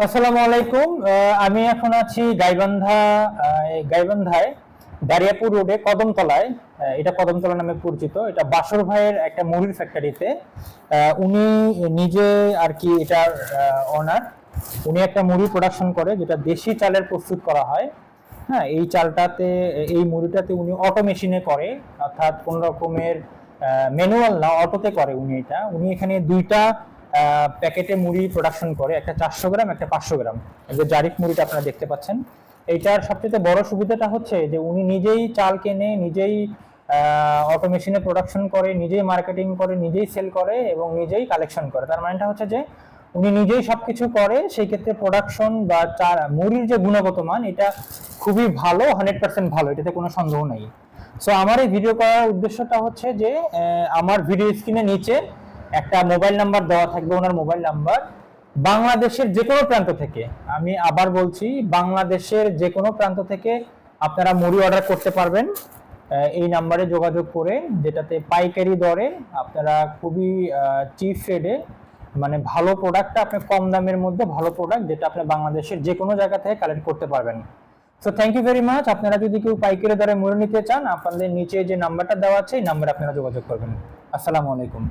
আসসালামু আলাইকুম। আমি এখন আছি গাইবান্ধা গাইবান্ধায় দারিয়াপুর রোডে কদমতলায়। এটা কদমতলা নামে পরিচিত। এটা বাসর ভাইয়ের একটা মুড়ির ফ্যাক্টরিতে উনি নিজে আর কি এটার অনার উনি একটা মুড়ি প্রোডাকশন করে যেটা দেশি চালের প্রস্তুত করা হয়। হ্যাঁ এই চালটাতে, এই মুড়িটাতে উনি অটো মেশিনে করে, অর্থাৎ কোন রকমের ম্যানুয়াল না অটোতে করে উনি এটা। উনি এখানে দুইটা প্যাকেটে মুড়ি প্রোডাকশন করে, একটা চারশো গ্রাম, একটা পাঁচশো গ্রাম। যে জারিফ মুড়িটা আপনারা দেখতে পাচ্ছেন। এইটার সবচেয়ে বড় সুবিধাটা হচ্ছে যে উনি নিজেই চাল কেনে, নিজেই অটো মেশিনে প্রোডাকশন করে, নিজেই মার্কেটিং করে, নিজেই সেল করে এবং নিজেই কালেকশন করে। তার মানেটা হচ্ছে যে উনি নিজেই সব কিছু করে, সেই ক্ষেত্রে প্রোডাকশন বা চার মুড়ির যে গুণগত মান, এটা খুবই ভালো হান্ড্রেড পার্সেন্ট ভালো, এটাতে কোনো সন্দেহ নেই। সো আমার এই ভিডিও করার উদ্দেশ্যটা হচ্ছে যে আমার ভিডিও স্ক্রিনের নিচে একটা মোবাইল নাম্বার দেওয়া থাকবে ওনার মোবাইল নাম্বার। বাংলাদেশের যে কোনো প্রান্ত থেকে, আমি আবার বলছি, বাংলাদেশের যে কোনো প্রান্ত থেকে আপনারা মুড়ি অর্ডার করতে পারবেন। এই নাম্বারে যোগাযোগ করে, যেটাতে পাইকারি দরে আপনারা খুবই চিপ রেটে মানে ভালো প্রোডাক্টটা আপনি কম দামের মধ্যে ভালো প্রোডাক্ট যেটা আপনি বাংলাদেশের যে কোনো জায়গা থেকে কালেক্ট করতে পারবেন। So thank you very much আপনারা যদি কেউ পাইকারি দরে মুড়ি নিতে চান, আপনাদের নিচে যে নাম্বারটা দেওয়া আছে, এই নাম্বারে আপনারা যোগাযোগ করবেন। আসসালামু আলাইকুম।